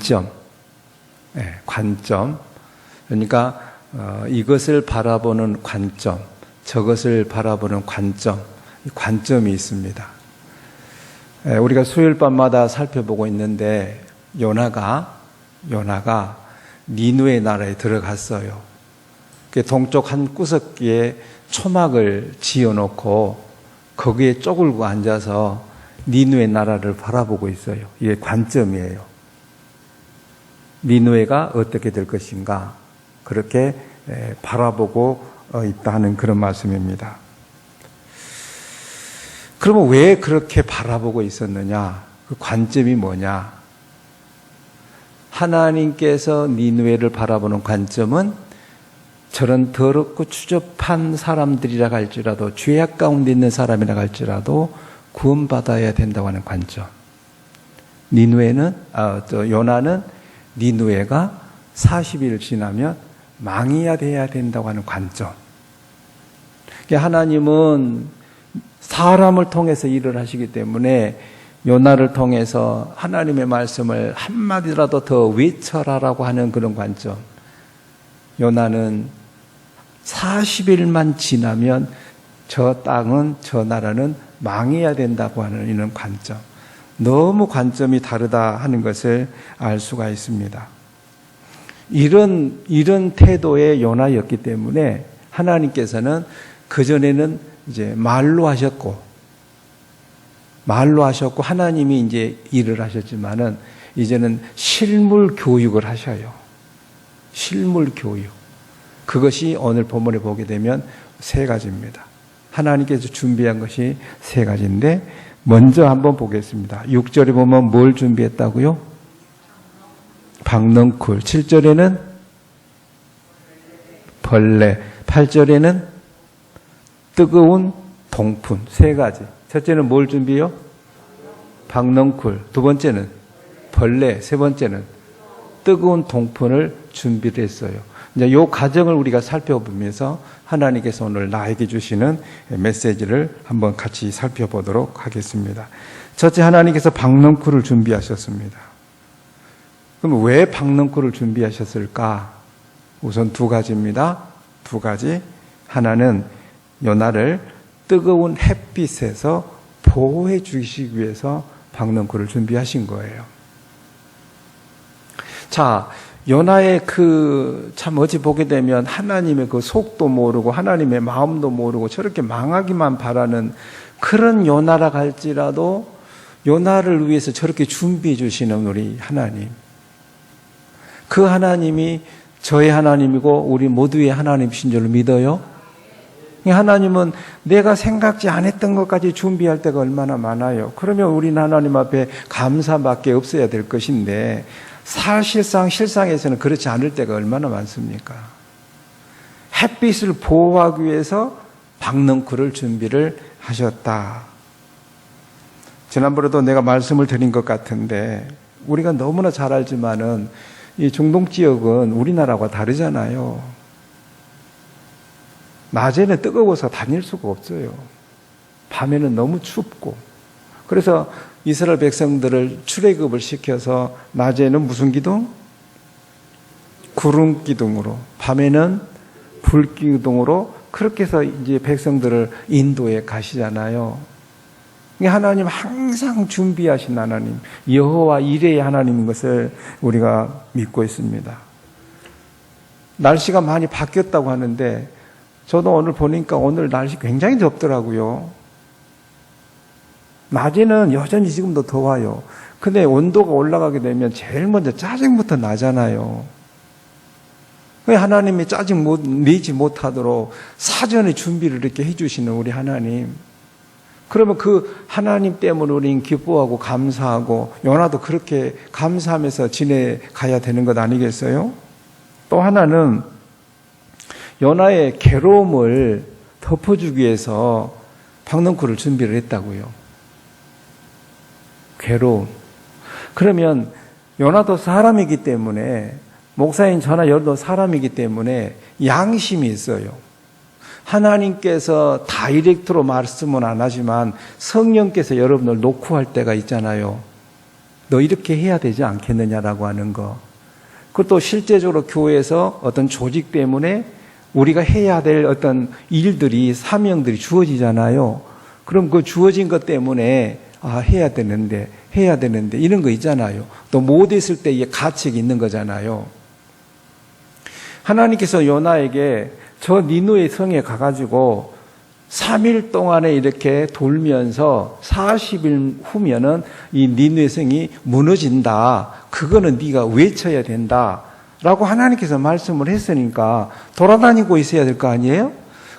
관점, 예, 관점. 그러니까 어, 이것을 바라보는 관점, 저것을 바라보는 관점, 이 관점이 있습니다. 예, 우리가 수요일 밤마다 살펴보고 있는데 요나가 요나가 니누의 나라에 들어갔어요. 그 동쪽 한 구석기에 초막을 지어놓고 거기에 쪼글고 앉아서 니누의 나라를 바라보고 있어요. 이게 관점이에요. 니누에가 어떻게 될 것인가 그렇게 바라보고 어, 있다 하는 그런 말씀입니다. 그러면 왜 그렇게 바라보고 있었느냐? 그 관점이 뭐냐? 하나님께서 니누에를 바라보는 관점은 저런 더럽고 추접한 사람들이라 할지라도 죄악 가운데 있는 사람이라 할지라도 구원받아야 된다고 하는 관점. 니누에는 아, 저 요나는 니누에가 40일 지나면 망해야 돼야 된다고 하는 관점. 그러니까 하나님은 사람을 통해서 일을 하시기 때문에 요나를 통해서 하나님의 말씀을 한마디라도 더 외쳐라라고 하는 그런 관점. 요나는 40일만 지나면 저 땅은, 저 나라는 망해야 된다고 하는 이런 관점. 너무 관점이 다르다 하는 것을 알 수가 있습니다. 이런, 이런 태도의 요나였기 때문에 하나님께서는 그전에는 이제 말로 하셨고, 말로 하셨고, 하나님이 이제 일을 하셨지만은, 이제는 실물 교육을 하셔요. 실물 교육. 그것이 오늘 본문에 보게 되면 세 가지입니다. 하나님께서 준비한 것이 세 가지인데, 먼저 한번 보겠습니다. 6절에 보면 뭘 준비했다고요? 박넝쿨. 7절에는 벌레. 8절에는 뜨거운 동푼. 세 가지. 첫째는 뭘 준비요? 박넝쿨. 두 번째는 벌레. 세 번째는 뜨거운 동푼을 준비를 했어요. 이제 이 과정을 우리가 살펴보면서 하나님께서 오늘 나에게 주시는 메시지를 한번 같이 살펴보도록 하겠습니다. 첫째 하나님께서 박넝쿨을 준비하셨습니다. 그럼 왜 박넝쿨을 준비하셨을까? 우선 두 가지입니다. 두 가지. 하나는 요나를 뜨거운 햇빛에서 보호해 주시기 위해서 박넝쿨을 준비하신 거예요. 자, 요나의 그 참 어찌 보게 되면 하나님의 그 속도 모르고 하나님의 마음도 모르고 저렇게 망하기만 바라는 그런 요나라 갈지라도 요나를 위해서 저렇게 준비해 주시는 우리 하나님. 그 하나님이 저의 하나님이고 우리 모두의 하나님이신 줄 믿어요? 하나님은 내가 생각지 않았던 것까지 준비할 때가 얼마나 많아요. 그러면 우리는 하나님 앞에 감사밖에 없어야 될 것인데 사실상 실상에서는 그렇지 않을 때가 얼마나 많습니까? 햇빛을 보호하기 위해서 박넝쿨을 준비를 하셨다. 지난번에도 내가 말씀을 드린 것 같은데 우리가 너무나 잘 알지만은 이 중동 지역은 우리나라와 다르잖아요. 낮에는 뜨거워서 다닐 수가 없어요. 밤에는 너무 춥고. 그래서 이스라엘 백성들을 출애굽을 시켜서 낮에는 무슨 기둥? 구름 기둥으로, 밤에는 불 기둥으로 그렇게 해서 이제 백성들을 인도에 가시잖아요. 하나님 항상 준비하신 하나님, 여호와 이레의 하나님인 것을 우리가 믿고 있습니다. 날씨가 많이 바뀌었다고 하는데 저도 오늘 보니까 오늘 날씨 굉장히 덥더라고요. 낮에는 여전히 지금도 더워요. 근데 온도가 올라가게 되면 제일 먼저 짜증부터 나잖아요. 하나님이 짜증 못, 내지 못하도록 사전에 준비를 이렇게 해주시는 우리 하나님. 그러면 그 하나님 때문에 우리는 기뻐하고 감사하고 요나도 그렇게 감사하면서 지내가야 되는 것 아니겠어요? 또 하나는 요나의 괴로움을 덮어주기 위해서 박넝쿨을 준비를 했다고요. 괴로움. 그러면 요나도 사람이기 때문에 목사인 저나 여러도 사람이기 때문에 양심이 있어요. 하나님께서 다이렉트로 말씀은 안 하지만 성령께서 여러분을 놓고 할 때가 있잖아요. 너 이렇게 해야 되지 않겠느냐라고 하는 거. 그것도 실제적으로 교회에서 어떤 조직 때문에 우리가 해야 될 어떤 일들이 사명들이 주어지잖아요. 그럼 그 주어진 것 때문에 아 해야 되는데 해야 되는데 이런 거 있잖아요. 또 못했을 때의 가책이 있는 거잖아요. 하나님께서 요나에게 저 니누의 성에 가가지고 3일 동안에 이렇게 돌면서 40일 후면은 이 니누의 성이 무너진다. 그거는 네가 외쳐야 된다. 라고 하나님께서 말씀을 했으니까 돌아다니고 있어야 될 거 아니에요?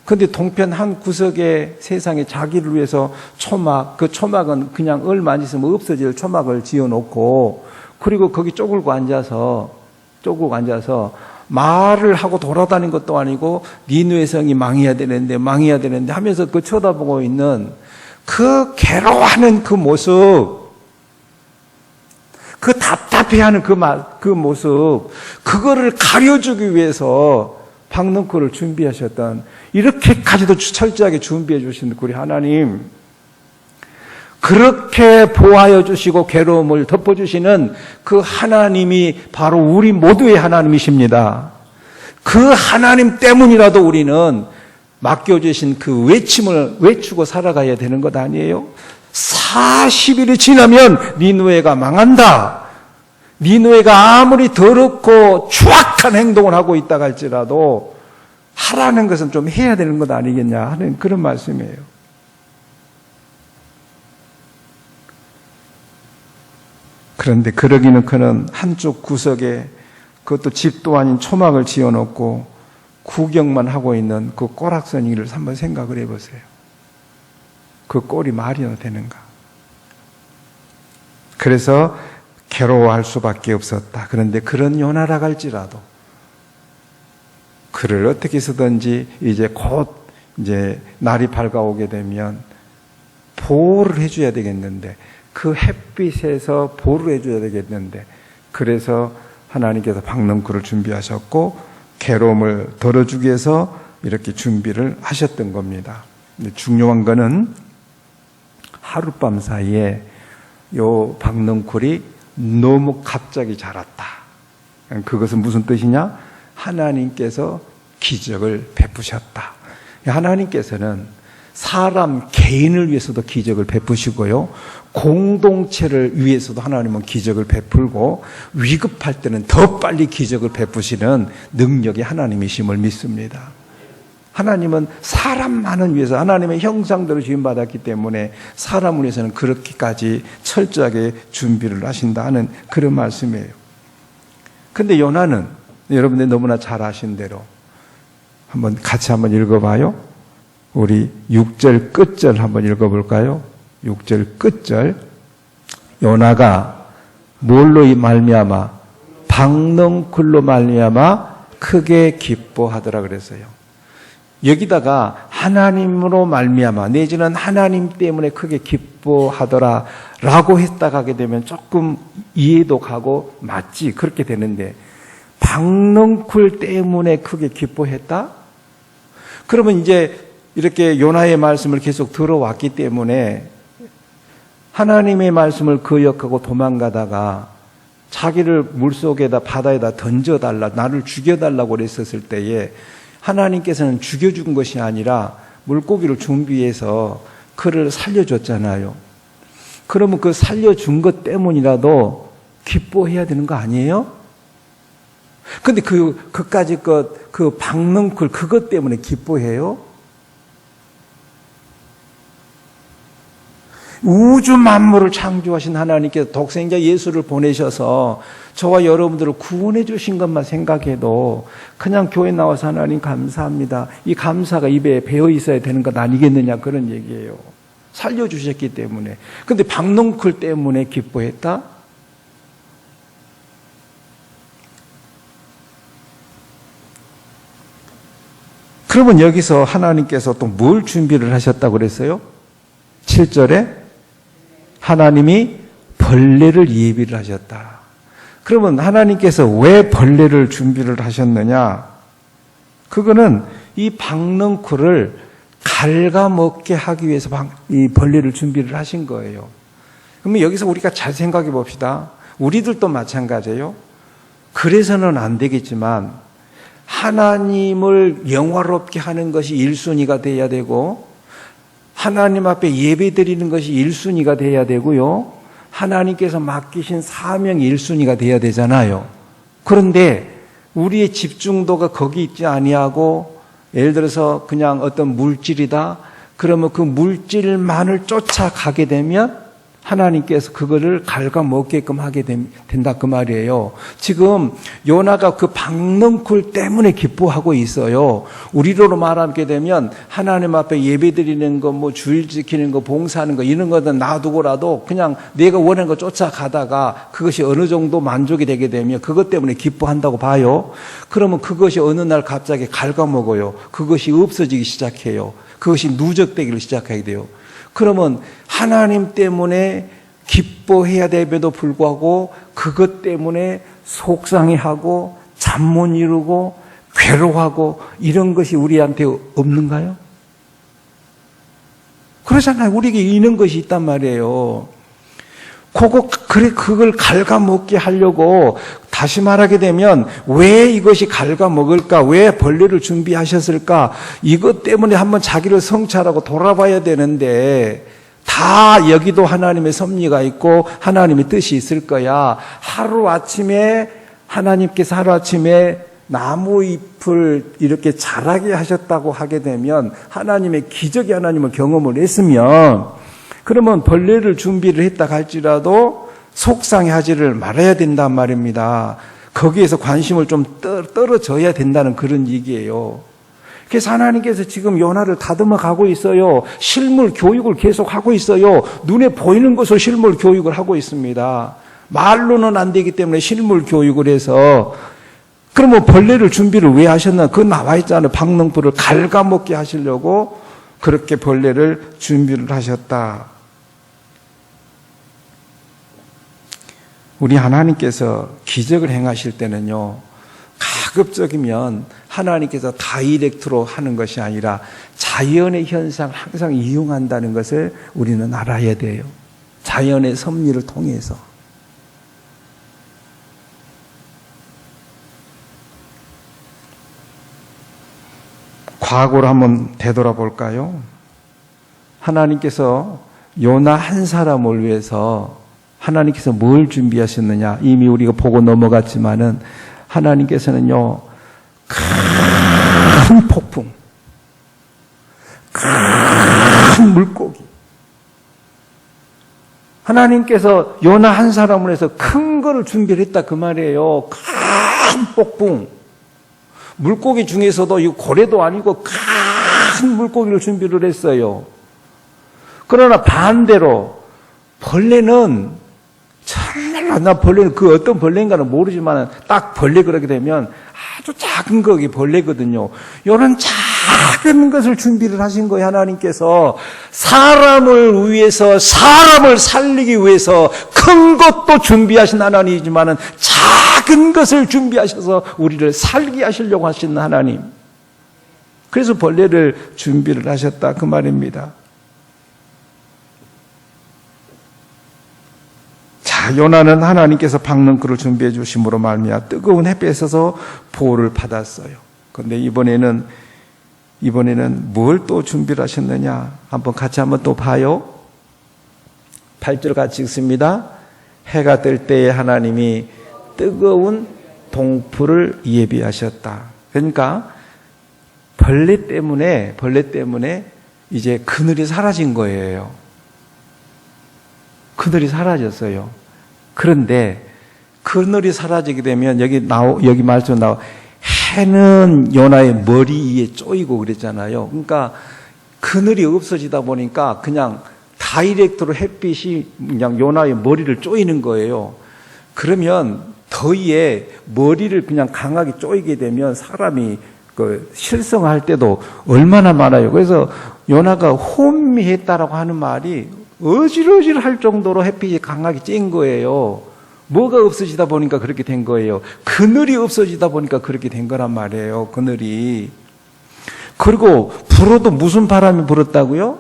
근데 동편 한 구석에 세상에 자기를 위해서 초막, 그 초막은 그냥 얼마 안 있으면 없어질 초막을 지어 놓고 그리고 거기 쪼글고 앉아서 쪼글고 앉아서 말을 하고 돌아다닌 것도 아니고 니누의 성이 망해야 되는데 망해야 되는데 하면서 그 쳐다보고 있는 그 괴로워하는 그 모습. 그 답답해하는 그, 말, 그 모습, 그거를 가려주기 위해서 박능코를 준비하셨던, 이렇게까지도 철저하게 준비해 주신 우리 하나님, 그렇게 보하여 주시고 괴로움을 덮어 주시는 그 하나님이 바로 우리 모두의 하나님이십니다. 그 하나님 때문이라도 우리는 맡겨주신 그 외침을 외치고 살아가야 되는 것 아니에요? 40일이 지나면 니누에가 망한다. 니누에가 아무리 더럽고 추악한 행동을 하고 있다 할지라도 하라는 것은 좀 해야 되는 것 아니겠냐 하는 그런 말씀이에요. 그런데 그러기는 그는 한쪽 구석에 그것도 집도 아닌 초막을 지어놓고 구경만 하고 있는 그 꼬락서니를 한번 생각을 해보세요. 그 꼴이 말이나 되는가? 그래서 괴로워할 수밖에 없었다. 그런데 그런 요나라 할지라도 그를 어떻게 쓰든지 이제 곧 이제 날이 밝아오게 되면 보호를 해줘야 되겠는데 그 햇빛에서 보호를 해줘야 되겠는데 그래서 하나님께서 박능구를 준비하셨고 괴로움을 덜어주기 위해서 이렇게 준비를 하셨던 겁니다. 중요한 거는 하룻밤 사이에 요 박능쿨이 너무 갑자기 자랐다. 그것은 무슨 뜻이냐? 하나님께서 기적을 베푸셨다. 하나님께서는 사람 개인을 위해서도 기적을 베푸시고요. 공동체를 위해서도 하나님은 기적을 베풀고 위급할 때는 더 빨리 기적을 베푸시는 능력이 하나님이심을 믿습니다. 하나님은 사람만은 위해서 하나님의 형상대로 지음받았기 때문에 사람을 위해서는 그렇게까지 철저하게 준비를 하신다 는 그런 말씀이에요. 근데 요나는 여러분들 너무나 잘 아신 대로 한번 같이 한번 읽어봐요. 우리 6절 끝절 한번 읽어볼까요? 6절 끝절 요나가 뭘로 말미암아 박능쿨로 말미암아 크게 기뻐하더라 그랬어요. 여기다가 하나님으로 말미암아 내지는 하나님 때문에 크게 기뻐하더라라고 했다 가게 되면 조금 이해도 가고 맞지 그렇게 되는데 박능쿨 때문에 크게 기뻐했다? 그러면 이제 이렇게 요나의 말씀을 계속 들어왔기 때문에 하나님의 말씀을 거역하고 도망가다가 자기를 물속에다 바다에다 던져달라 나를 죽여달라고 그랬었을 때에 하나님께서는 죽여 준 것이 아니라 물고기를 준비해서 그를 살려줬잖아요. 그러면 그 살려준 것 때문이라도 기뻐해야 되는 거 아니에요? 근데 그, 그까지 것, 그 박능쿨 그것 때문에 기뻐해요? 우주 만물을 창조하신 하나님께서 독생자 예수를 보내셔서 저와 여러분들을 구원해 주신 것만 생각해도 그냥 교회 나와서 하나님 감사합니다. 이 감사가 입에 배어 있어야 되는 것 아니겠느냐 그런 얘기예요. 살려주셨기 때문에. 근데 박농쿨 때문에 기뻐했다? 그러면 여기서 하나님께서 또 뭘 준비를 하셨다고 그랬어요? 7절에 하나님이 벌레를 예비를 하셨다. 그러면 하나님께서 왜 벌레를 준비를 하셨느냐? 그거는 이 박능쿨을 갉아먹게 하기 위해서 이 벌레를 준비를 하신 거예요. 그러면 여기서 우리가 잘 생각해 봅시다. 우리들도 마찬가지예요. 그래서는 안 되겠지만 하나님을 영화롭게 하는 것이 1순위가 돼야 되고 하나님 앞에 예배 드리는 것이 1순위가 돼야 되고요. 하나님께서 맡기신 사명이 1순위가 돼야 되잖아요. 그런데 우리의 집중도가 거기 있지 아니하고 예를 들어서 그냥 어떤 물질이다. 그러면 그 물질만을 쫓아가게 되면 하나님께서 그거를 갉아먹게끔 하게 된- 된다 그 말이에요. 지금 요나가 그 박넝쿨 때문에 기뻐하고 있어요. 우리로 말하게 되면 하나님 앞에 예배드리는 거, 뭐 주일 지키는 거, 봉사하는 거 이런 거는 놔두고라도 그냥 내가 원하는 거 쫓아가다가 그것이 어느 정도 만족이 되게 되면 그것 때문에 기뻐한다고 봐요. 그러면 그것이 어느 날 갑자기 갉아먹어요. 그것이 없어지기 시작해요. 그것이 누적되기를 시작하게 돼요. 그러면 하나님 때문에 기뻐해야 됨에도 불구하고 그것 때문에 속상해하고 잠 못 이루고 괴로워하고 이런 것이 우리한테 없는가요? 그러잖아요. 우리에게 있는 것이 있단 말이에요. 그거, 그래, 그걸 갉아먹게 하려고 다시 말하게 되면 왜 이것이 갉아먹을까? 왜 벌레를 준비하셨을까? 이것 때문에 한번 자기를 성찰하고 돌아봐야 되는데 다 여기도 하나님의 섭리가 있고 하나님의 뜻이 있을 거야. 하루 아침에 하나님께서 하루 아침에 나무 잎을 이렇게 자라게 하셨다고 하게 되면 하나님의 기적의 하나님을 경험을 했으면 그러면 벌레를 준비를 했다 할지라도 속상해하지를 말아야 된단 말입니다. 거기에서 관심을 좀 떨- 떨어져야 된다는 그런 얘기예요. 그래서 하나님께서 지금 요나를 다듬어 가고 있어요. 실물 교육을 계속 하고 있어요. 눈에 보이는 것을 실물 교육을 하고 있습니다. 말로는 안 되기 때문에 실물 교육을 해서 그러면 벌레를 준비를 왜 하셨나? 그 나와 있잖아요. 박농불을 갉아먹게 하시려고 그렇게 벌레를 준비를 하셨다. 우리 하나님께서 기적을 행하실 때는요, 가급적이면 하나님께서 다이렉트로 하는 것이 아니라 자연의 현상을 항상 이용한다는 것을 우리는 알아야 돼요. 자연의 섭리를 통해서. 과거로 한번 되돌아볼까요? 하나님께서 요나 한 사람을 위해서 하나님께서 뭘 준비하셨느냐? 이미 우리가 보고 넘어갔지만은 하나님께서는요, 큰 폭풍, 큰 물고기. 하나님께서 요나 한 사람을 해서 큰 거를 준비를 했다 그 말이에요. 큰 폭풍. 물고기 중에서도 이 고래도 아니고 큰 물고기를 준비를 했어요. 그러나 반대로 벌레는 정말로 나 벌레는 그 어떤 벌레인가는 모르지만 딱 벌레 그러게 되면 아주 작은 거기 벌레거든요. 이런 작은 것을 준비를 하신 거예요 하나님께서 사람을 위해서 사람을 살리기 위해서 큰 것도 준비하신 하나님이지만은 작은 것을 준비하셔서 우리를 살게 하시려고 하신 하나님. 그래서 벌레를 준비를 하셨다 그 말입니다. 요나는 하나님께서 박능크를 준비해 주심으로 말미암아 뜨거운 햇볕에서 보호를 받았어요. 그런데 이번에는 이번에는 뭘 또 준비를 하셨느냐? 한번 같이 한번 또 봐요. 8절 같이 읽습니다. 해가 뜰 때에 하나님이 뜨거운 동풀을 예비하셨다. 그러니까 벌레 때문에 벌레 때문에 이제 그늘이 사라진 거예요. 그늘이 사라졌어요. 그런데 그늘이 사라지게 되면 여기 나오 여기 말씀 나오 해는 요나의 머리 위에 쪼이고 그랬잖아요. 그러니까 그늘이 없어지다 보니까 그냥 다이렉트로 햇빛이 그냥 요나의 머리를 쪼이는 거예요. 그러면 더위에 머리를 그냥 강하게 쪼이게 되면 사람이 그 실성할 때도 얼마나 많아요. 그래서 요나가 혼미했다라고 하는 말이 어질어질 할 정도로 햇빛이 강하게 찐 거예요. 뭐가 없어지다 보니까 그렇게 된 거예요. 그늘이 없어지다 보니까 그렇게 된 거란 말이에요. 그늘이. 그리고 불어도 무슨 바람이 불었다고요?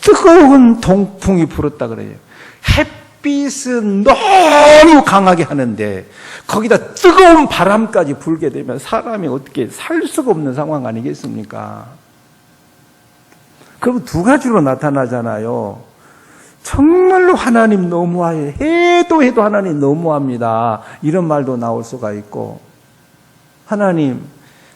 뜨거운 동풍이 불었다 그래요. 햇빛은 너무 강하게 하는데 거기다 뜨거운 바람까지 불게 되면 사람이 어떻게 살 수가 없는 상황 아니겠습니까? 그럼 두 가지로 나타나잖아요. 정말로 하나님 너무해. 해도 해도 하나님 너무합니다. 이런 말도 나올 수가 있고. 하나님,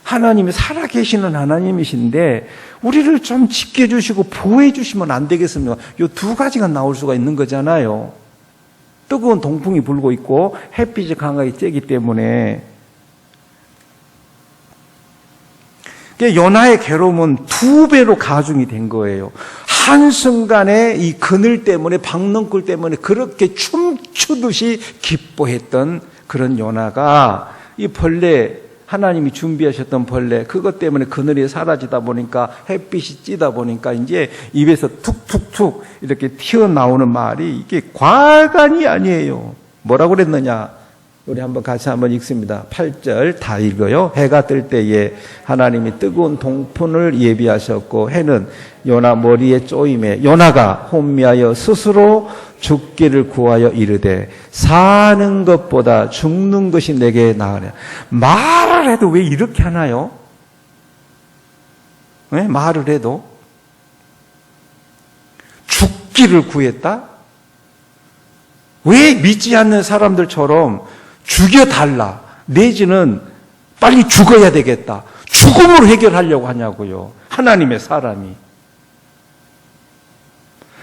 하나님이 살아계시는 하나님이신데, 우리를 좀 지켜주시고 보호해주시면 안 되겠습니까? 이 두 가지가 나올 수가 있는 거잖아요. 뜨거운 동풍이 불고 있고, 햇빛이 강하게 쬐기 때문에. 요나의 괴로움은 두 배로 가중이 된 거예요. 한순간에 이 그늘 때문에 박넝쿨 때문에 그렇게 춤추듯이 기뻐했던 그런 요나가 이 벌레 하나님이 준비하셨던 벌레 그것 때문에 그늘이 사라지다 보니까 햇빛이 찌다 보니까 이제 입에서 툭툭툭 이렇게 튀어나오는 말이 이게 과간이 아니에요. 뭐라고 그랬느냐? 우리 한번 같이 한번 읽습니다. 8절 다 읽어요. 해가 뜰 때에 하나님이 뜨거운 동fun을 예비하셨고 해는 요나 머리에 쪼임에 요나가 혼미하여 스스로 죽기를 구하여 이르되 사는 것보다 죽는 것이 내게 나으냐. 말을 해도 왜 이렇게 하나요? 왜 말을 해도 죽기를 구했다? 왜 믿지 않는 사람들처럼 죽여달라. 내지는 빨리 죽어야 되겠다. 죽음으로 해결하려고 하냐고요. 하나님의 사람이.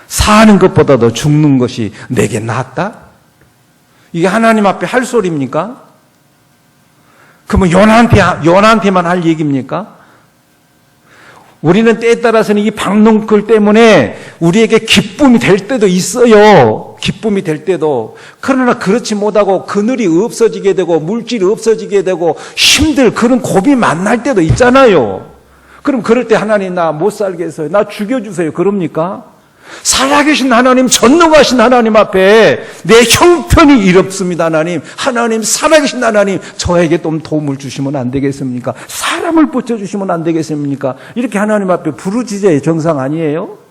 사는 것보다도 죽는 것이 내게 낫다? 이게 하나님 앞에 할 소리입니까? 그러면 요나한테, 요나한테만 할 얘기입니까? 우리는 때에 따라서는 이 박농클 때문에 우리에게 기쁨이 될 때도 있어요. 기쁨이 될 때도. 그러나 그렇지 못하고 그늘이 없어지게 되고 물질이 없어지게 되고 힘들 그런 고비 만날 때도 있잖아요. 그럼 그럴 때 하나님 나못 해서요. 나 죽여주세요. 그럽니까? 살아계신 하나님, 전능하신 하나님 앞에 내 형편이 이롭습니다, 하나님. 하나님, 살아계신 하나님, 저에게 좀 도움을 주시면 안 되겠습니까? 사람을 붙여주시면 안 되겠습니까? 이렇게 하나님 앞에 부르짖어야 정상 아니에요?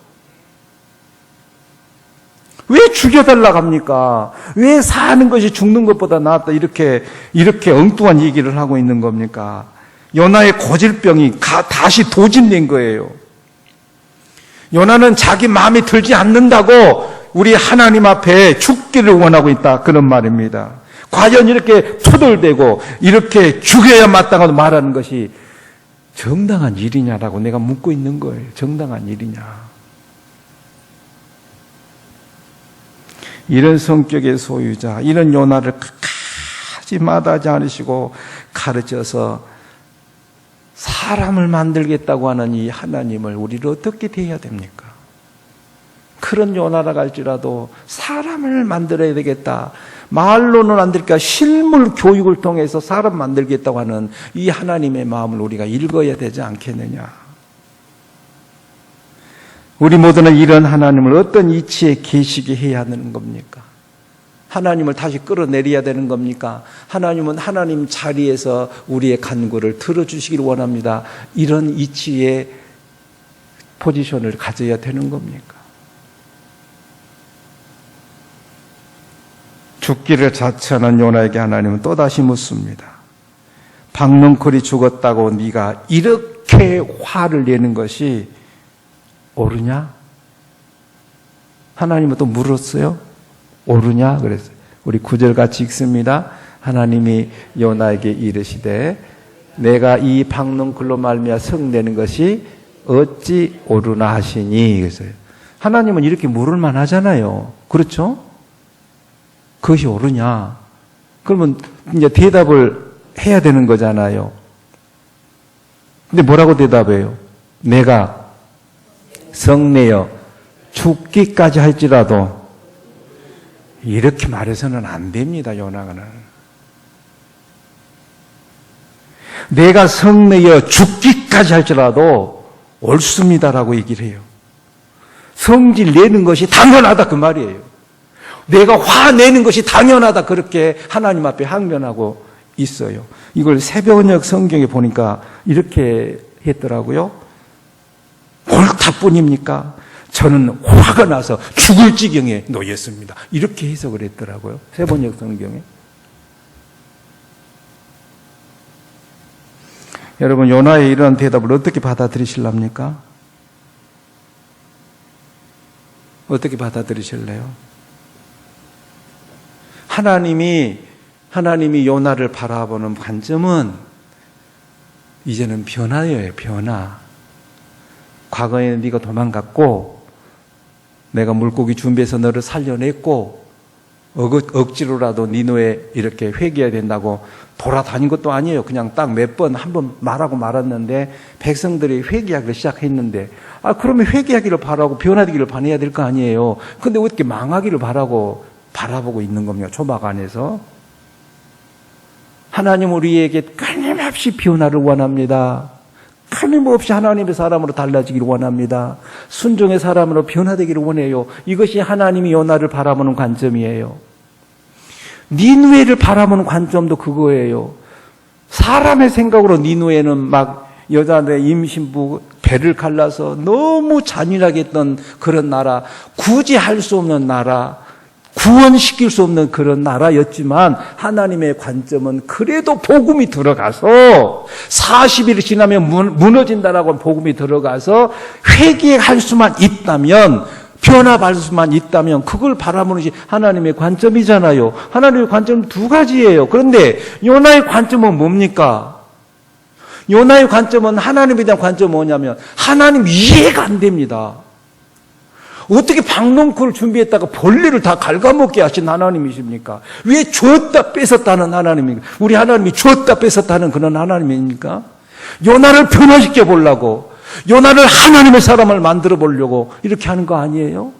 왜 죽여달라고 합니까? 왜 사는 것이 죽는 것보다 낫다? 이렇게, 이렇게 엉뚱한 얘기를 하고 있는 겁니까? 요나의 고질병이 가- 다시 도진된 거예요. 요나는 자기 마음에 들지 않는다고 우리 하나님 앞에 죽기를 원하고 있다. 그런 말입니다. 과연 이렇게 투덜대고 이렇게 죽여야 마땅하다 말하는 것이 정당한 일이냐라고 내가 묻고 있는 거예요. 정당한 일이냐. 이런 성격의 소유자, 이런 요나를 끝까지 마다하지 않으시고 가르쳐서 사람을 만들겠다고 하는 이 하나님을 우리를 어떻게 대해야 됩니까? 그런 요나라 할지라도 사람을 만들어야 되겠다. 말로는 안 될까 실물 교육을 통해서 사람 만들겠다고 하는 이 하나님의 마음을 우리가 읽어야 되지 않겠느냐. 우리 모두는 이런 하나님을 어떤 이치에 계시게 해야 하는 겁니까? 하나님을 다시 끌어내려야 되는 겁니까? 하나님은 하나님 자리에서 우리의 간구를 들어주시길 원합니다. 이런 이치의 포지션을 가져야 되는 겁니까? 죽기를 자처하는 요나에게 하나님은 또다시 묻습니다. 박능콜이 죽었다고 네가 이렇게 화를 내는 것이 옳으냐? 하나님은 또 물었어요. 옳으냐? 그랬어요. 우리 구절 같이 읽습니다. 하나님이 요나에게 이르시되 내가 이 박능글로 말미암아 성내는 것이 어찌 옳으나 하시니 그랬어요. 하나님은 이렇게 물을 만하잖아요. 그렇죠? 그것이 옳으냐? 그러면 이제 대답을 해야 되는 거잖아요. 근데 뭐라고 대답해요? 내가 성내어 죽기까지 할지라도 이렇게 말해서는 안 됩니다, 요나가는. 내가 성내어 죽기까지 할지라도 옳습니다라고 얘기를 해요. 성질 내는 것이 당연하다 그 말이에요. 내가 화내는 것이 당연하다 그렇게 하나님 앞에 항변하고 있어요. 이걸 새벽녘 성경에 보니까 이렇게 했더라고요. 옳다뿐입니까? 저는 화가 나서 죽을 지경에 놓였습니다. 이렇게 해석을 했더라고요. 세번역 성경에. 여러분 요나의 이런 대답을 어떻게 받아들이실랍니까? 어떻게 받아들이실래요? 하나님이 하나님이 요나를 바라보는 관점은 이제는 변화예요, 변화. 과거에는 네가 도망갔고 내가 물고기 준비해서 너를 살려냈고 억, 억지로라도 니노에 이렇게 회개해야 된다고 돌아다닌 것도 아니에요. 그냥 딱 몇 번 한 번 말하고 말았는데 백성들이 회개하기를 시작했는데 아 그러면 회개하기를 바라고 변화되기를 바라야 될 거 아니에요. 근데 어떻게 망하기를 바라고 바라보고 있는 겁니까? 조막 안에서 하나님 우리에게 끊임없이 변화를 원합니다. 끊임없이 하나님의 사람으로 달라지기를 원합니다. 순종의 사람으로 변화되기를 원해요. 이것이 하나님이 요나를 바라보는 관점이에요. 니누에를 바라보는 관점도 그거예요. 사람의 생각으로 니누에는 막 여자들의 임신부 배를 갈라서 너무 잔인하게 했던 그런 나라, 굳이 할 수 없는 나라, 구원시킬 수 없는 그런 나라였지만 하나님의 관점은 그래도 복음이 들어가서 40일 지나면 무너진다라고 복음이 들어가서 회개할 수만 있다면 변화받을 수만 있다면 그걸 바라보는 것이 하나님의 관점이잖아요. 하나님의 관점은 두 가지예요. 그런데 요나의 관점은 뭡니까? 요나의 관점은 하나님에 대한 관점은 뭐냐면 하나님 이해가 안 됩니다. 어떻게 박농쿨을 준비했다가 벌레를 다 갉아먹게 하신 하나님이십니까? 왜 줬다 뺏었다는 하나님입니까? 우리 하나님이 줬다 뺏었다는 그런 하나님입니까? 요나를 변화시켜 보려고, 요나를 하나님의 사람을 만들어 보려고 이렇게 하는 거 아니에요?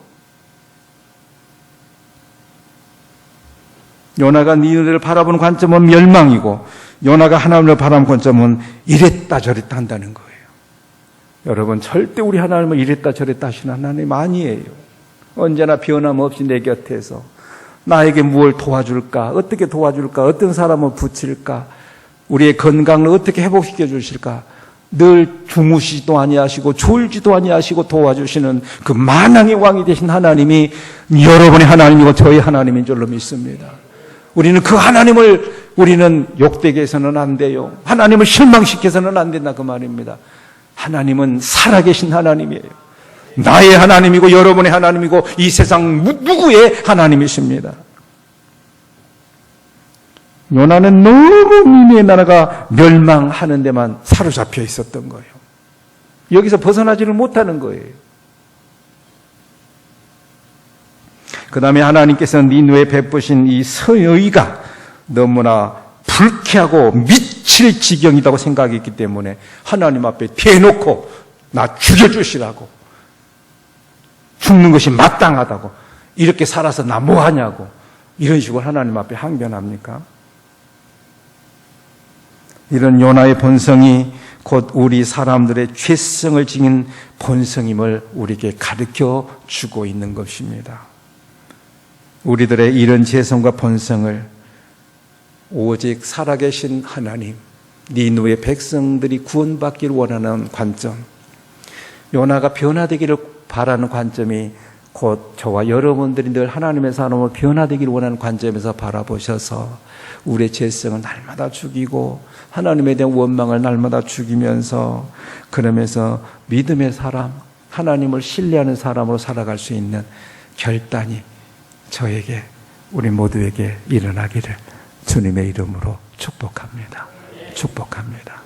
요나가 니네를 바라보는 관점은 멸망이고, 요나가 하나님을 바라보는 관점은 이랬다 저랬다 한다는 거예요. 여러분 절대 우리 하나님은 이랬다 저랬다 하시는 하나님 아니에요. 언제나 변함없이 내 곁에서 나에게 무엇을 도와줄까? 어떻게 도와줄까? 어떤 사람을 붙일까? 우리의 건강을 어떻게 회복시켜 주실까? 늘 주무시지도 아니하시고 졸지도 아니하시고 도와주시는 그 만왕의 왕이 되신 하나님이 여러분의 하나님이고 저희 하나님인 줄로 믿습니다. 우리는 그 하나님을 우리는 욕되게 해서는 안 돼요. 하나님을 실망시켜서는 안 된다 그 말입니다. 하나님은 살아계신 하나님이에요. 나의 하나님이고 여러분의 하나님이고 이 세상 누구의 하나님이십니다. 요나는 너무 니네 나라가 멸망하는 데만 사로잡혀 있었던 거예요. 여기서 벗어나지를 못하는 거예요. 그 다음에 하나님께서 니누에 베푸신 이 서의가 너무나 불쾌하고 미 칠 지경이라고 생각했기 때문에 하나님 앞에 대놓고 나 죽여주시라고 죽는 것이 마땅하다고 이렇게 살아서 나 뭐하냐고 이런 식으로 하나님 앞에 항변합니까? 이런 요나의 본성이 곧 우리 사람들의 죄성을 지닌 본성임을 우리에게 가르쳐 주고 있는 것입니다. 우리들의 이런 죄성과 본성을 오직 살아계신 하나님, 니누의 백성들이 구원받기를 원하는 관점, 요나가 변화되기를 바라는 관점이 곧 저와 여러분들이 늘 하나님의 사람으로 변화되기를 원하는 관점에서 바라보셔서 우리의 죄성을 날마다 죽이고 하나님에 대한 원망을 날마다 죽이면서 그러면서 믿음의 사람, 하나님을 신뢰하는 사람으로 살아갈 수 있는 결단이 저에게 우리 모두에게 일어나기를 주님의 이름으로 축복합니다. 축복합니다.